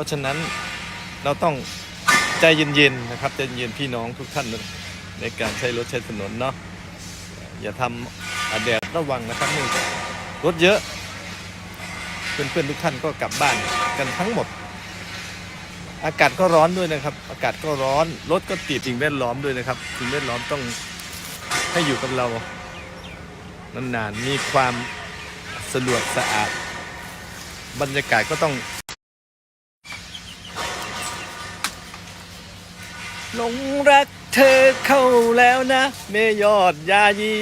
ราะฉะนั้นเราต้องใจเย็นๆนะครับใจเย็นๆพี่น้องทุกท่านในการใช้รถใช้ถนนเนาะอย่าทำอาแดดระวังนะครับนื่องจากรถเยอะ เพื่อนๆทุกท่านก็กลับบ้านกันทั้งหมด อากาศก็ร้อนด้วยนะครับ อากาศก็ร้อนรถก็ติดสิ่งแวดล้อมด้วยนะครับสิ่งแวดล้อมต้องให้อยู่กับเรานานๆมีความสะดวกสะอาด บรรยากาศก็ต้อง หลงรักเธอเข้าแล้วนะเมยอดยายี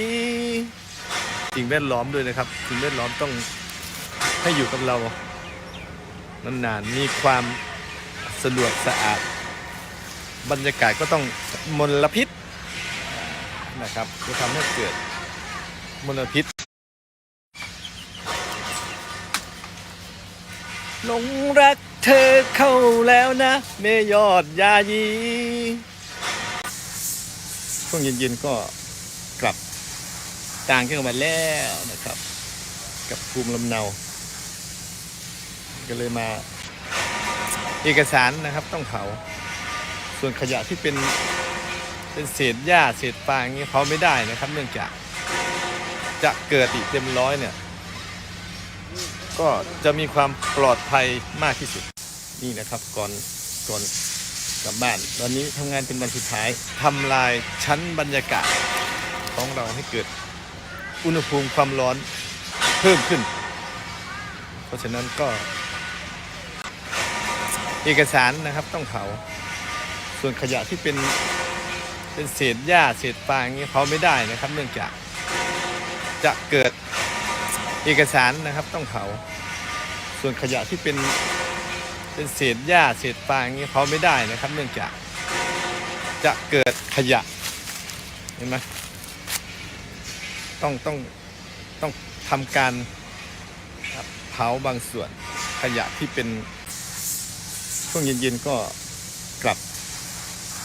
สิ่งแวดล้อมด้วยนะครับสิ่งแวดล้อมต้องให้อยู่กับเรานานๆมีความสะดวกสะอาด บรรยากาศก็ต้องมลพิษนะครับจะทำให้เกิดมลพิษหลงรัก เธอเข้าแล้วนะ เมยอดยายีช่วงเย็นๆก็กลับต่างจังหวัดแล้วนะครับ กับภูมิลำเนา ก็เลยมาเอกสารนะครับต้องเผา ส่วนขยะที่เป็นเป็นเศษหญ้าเศษฟางอย่างนี้เผาไม่ได้นะครับ เนื่องจากจะเกิดอีกเต็มร้อยเนี่ย ก็จะมีความปลอดภัยมากที่สุดนี่นะครับก่อนก่อนกลับบ้านวันนี้ทำงานเป็นวันสุดท้ายทำลายชั้นบรรยากาศของเราให้เกิดอุณหภูมิความร้อนเพิ่มขึ้น เพราะฉะนั้นก็ เอกสารนะครับต้องเผา ส่วนขยะที่เป็นเป็นเศษหญ้าเศษฟางอย่างนี้เผาไม่ได้นะครับ เนื่องจากจะเกิด เอกสารนะครับต้องเผา ส่วนขยะที่เป็นเป็นเศษหญ้าเศษฟางอย่างนี้เผาไม่ได้นะครับ เนื่องจากจะเกิดขยะเห็นไหมต้องต้องต้องทำการเผาบางส่วนขยะที่เป็นช่วงเย็นๆก็กลับ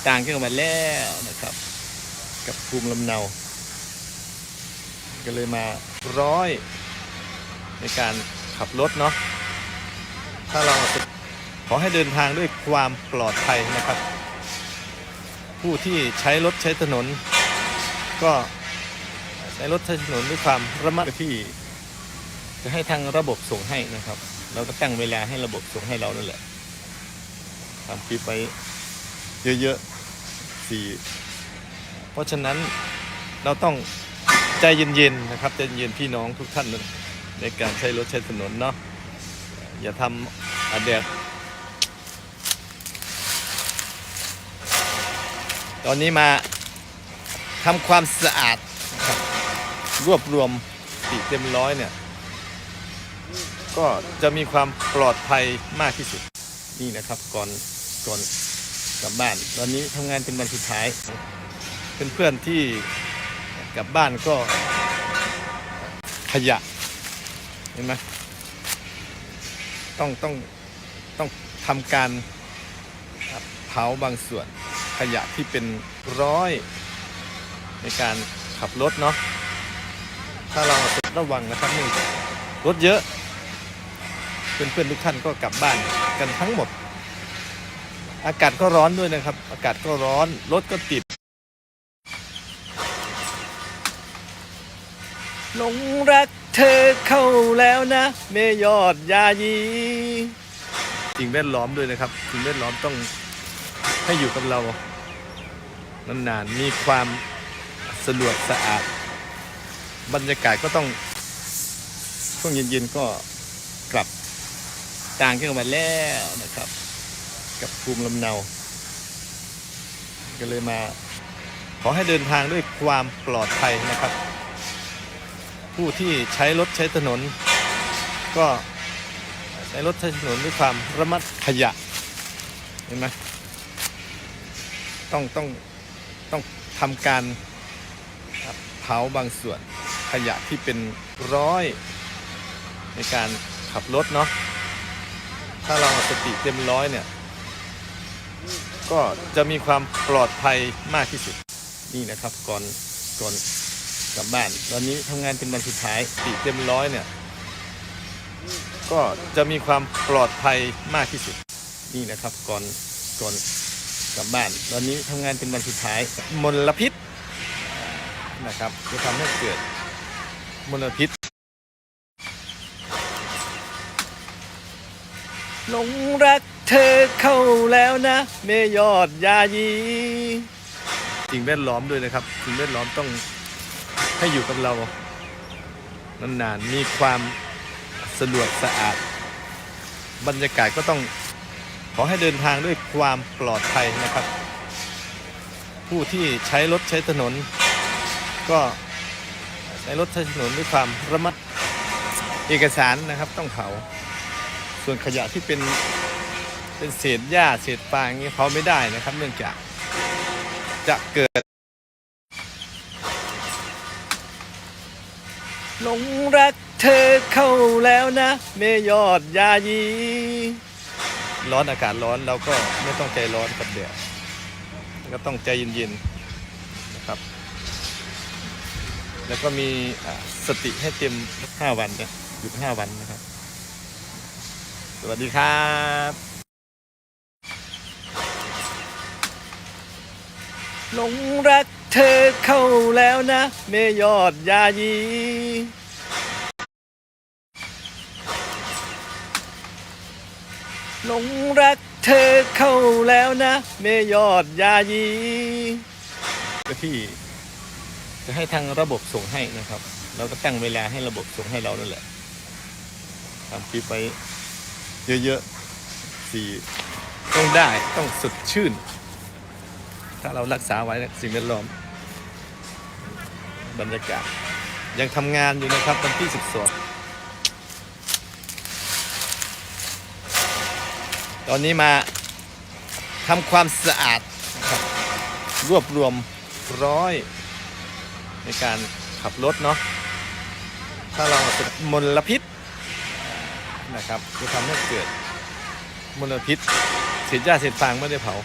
ต่างจังหวัดแล้วนะครับ กับภูมิลำเนา ก็เลยมาร้อย ในการขับรถเนาะถ้าเราขอให้เดินทางด้วยความปลอดภัยนะครับ ผู้ที่ใช้รถใช้ถนน ก็ใช้รถใช้ถนนด้วยความระมัดระวังที่ จะให้ทางระบบส่งให้นะครับ เราก็ตั้งเวลาให้ระบบส่งให้เรานั่นแหละทำคลิปไปเยอะๆสี่เพราะฉะนั้นเราต้องใจเย็นๆนะครับใจเย็นๆพี่น้องทุกท่าน ในการใช้รถใช้ถนนเนาะอย่าทำอาแดดตอนนี้มาทำความสะอาดครับรวบรวมติเต็มร้อยเนี่ย ก็จะมีความปลอดภัยมากที่สุดนี่นะครับก่อนก่อนกลับบ้าน ตอนนี้ทำงานเป็นวันสุดท้าย เพื่อนๆที่กลับบ้านก็ขยะ เห็นไหมต้องต้องต้องทำการเผาบางส่วนขยะที่เป็นร้อย ในการขับรถเนาะถ้าเราระวังนะครับนื่งรถเยอะ เพื่อนๆทุกท่านก็กลับบ้านกันทั้งหมด อากาศก็ร้อนด้วยนะครับ อากาศก็ร้อนรถก็ติดหลงรัก เธอเข้าแล้วนะเมยอดยายีสิ่งแวดล้อมด้วยนะครับสิ่งแวดล้อมต้องให้อยู่กับเรานานๆมีความสะดวกสะอาด บรรยากาศก็ต้องช่วงเย็นๆก็กลับต่างจังหวัดแล้วนะครับ กับภูมิลำเนา ก็เลยมา ขอให้เดินทางด้วยความปลอดภัยนะครับ ผู้ที่ใช้รถใช้ถนน ก็ใช้รถใช้ถนนด้วยความระมัดขยะเห็นไหมต้องต้องต้องทำการเผาบางส่วนขยะที่เป็นร้อย ในการขับรถเนาะถ้าเราสติเต็มร้อยเนี่ย ก็จะมีความปลอดภัยมากที่สุดนี่นะครับก่อนก่อน กลับบ้าน ตอนนี้ทำงานเป็นวันสุดท้ายติเต็มร้อยเนี่ย ก็จะมีความปลอดภัยมากที่สุด นี่นะครับ ก่อนก่อนกลับบ้าน ตอนนี้ทำงานเป็นวันสุดท้าย มลพิษนะครับ จะทำให้เกิดมลพิษหลงรักเธอเข้าแล้วนะ เมยอดยายีสิ่งแวดล้อมด้วยนะครับ สิ่งแวดล้อมต้อง ให้อยู่กับเรานานๆมีความสะดวกสะอาด บรรยากาศก็ต้องขอให้เดินทางด้วยความปลอดภัยนะครับ ผู้ที่ใช้รถใช้ถนน ก็ใช้รถใช้ถนนด้วยความระมัดเอกสารนะครับต้องเผา ส่วนขยะที่เป็นเป็นเศษหญ้าเศษฟางอย่างนี้เผาไม่ได้นะครับ เนื่องจากจะเกิด หลงรักเธอเข้าแล้วนะ เมยอดยายี ร้อนอากาศร้อนเราก็ไม่ต้องใจร้อนกับเดือดก็ต้องใจเย็นๆนะครับ แล้วก็มีสติให้เต็ม 5 วันนะหยุด 5 วันนะครับ สวัสดีครับหลงรัก เธอเข้าแล้วนะ เมยอดยายีหลงรักเธอเข้าแล้วนะ เมยอดยายีก็ที่จะให้ทางระบบส่งให้นะครับ เราก็ตั้งเวลาให้ระบบส่งให้เรานั่นแหละทำคลิปไปเยอะๆสี่ต้องได้ต้องสดชื่น ถ้าเรารักษาไว้สิ่งแวดล้อม บรรยากาศ ยังทำงานอยู่นะครับวันที่12ตอนนี้มาทำความสะอาดครับรวบรวมร้อย ในการขับรถเนาะถ้าเราติดมลพิษนะครับจะทำให้เกิดมลพิษเศษหญ้าเศษฟางไม่ได้เผา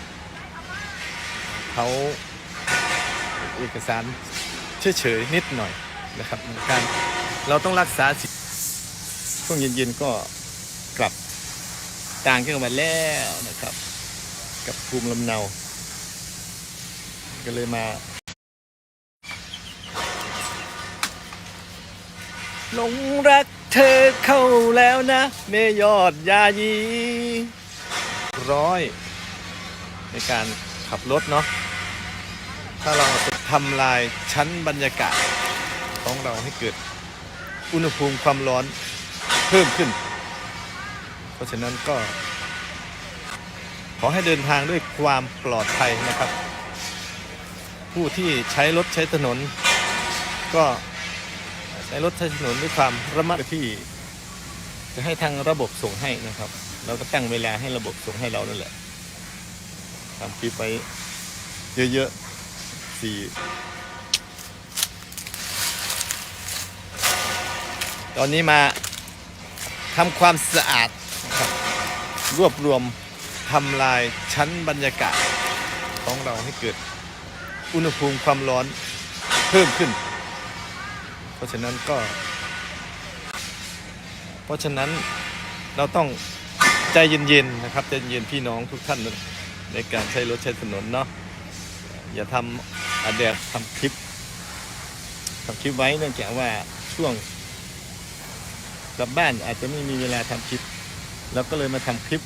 เผาเอกสาร เฉยๆนิดหน่อยนะครับการเราต้องรักษาสิช่วงเย็นๆก็กลับต่างกันมาแล้วนะครับ กับภูมิลำเนา ก็เลยมาหลงรักเธอเข้าแล้วนะเมยอดยายีร้อย ในการขับรถเนาะถ้าเรา ทำลายชั้นบรรยากาศของเราให้เกิดอุณหภูมิความร้อนเพิ่มขึ้น เพราะฉะนั้นก็ ขอให้เดินทางด้วยความปลอดภัยนะครับ ผู้ที่ใช้รถใช้ถนน ก็ใช้รถใช้ถนนด้วยความระมัดที่ จะให้ทางระบบส่งให้นะครับ เราก็ตั้งเวลาให้ระบบส่งให้เรานั่นแหละทำคลิปไปเยอะๆ สี่ตอนนี้มาทำความสะอาดนะครับรวบรวมทำลายชั้นบรรยากาศของเราให้เกิดอุณหภูมิความร้อนเพิ่มขึ้น เพราะฉะนั้นก็ เพราะฉะนั้นเราต้องใจเย็นๆนะครับใจเย็นพี่น้องทุกท่านในการใช้รถใช้ถนนเนาะอย่าทำ อาแดดทำคลิปทำคลิปไว้เนื่องจากว่าช่วงกลับบ้านอาจจะไม่มีเวลาทำคลิปเราก็เลยมาทำคลิป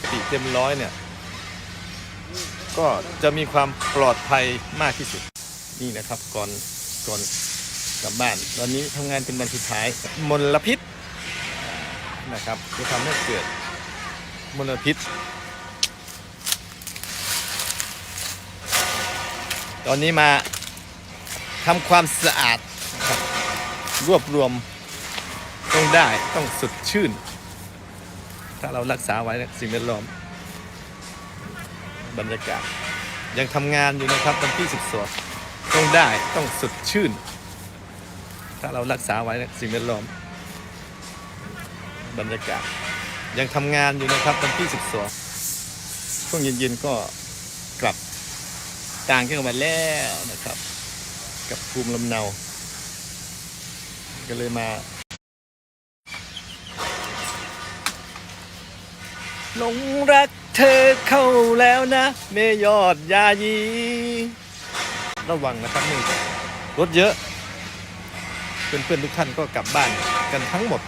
ปกติเต็มร้อยเนี่ย ก็จะมีความปลอดภัยมากที่สุดนี่นะครับ ก่อนก่อนกลับบ้าน ตอนนี้ทำงานเป็นวันสุดท้ายมลพิษนะครับจะทำให้เกิดมลพิษ ตอนนี้มาทำความสะอาดรวบรวมต้องได้ต้องสดชื่น ถ้าเรารักษาไว้สิ่งแวดล้อม บรรยากาศ ยังทำงานอยู่นะครับวันที่12ต้องได้ต้องสดชื่น ถ้าเรารักษาไว้สิ่งแวดล้อม บรรยากาศ ยังทำงานอยู่นะครับวันที่12ช่วงเย็นๆก็กลับ ต่างกันมาแล้วนะครับ กับภูมิลำเนา ก็เลยมาหลงรักเธอเข้าแล้วนะ เมยอดยายี ระวังนะครับนี่รถเยอะ เพื่อนๆทุกท่านก็กลับบ้านกันทั้งหมด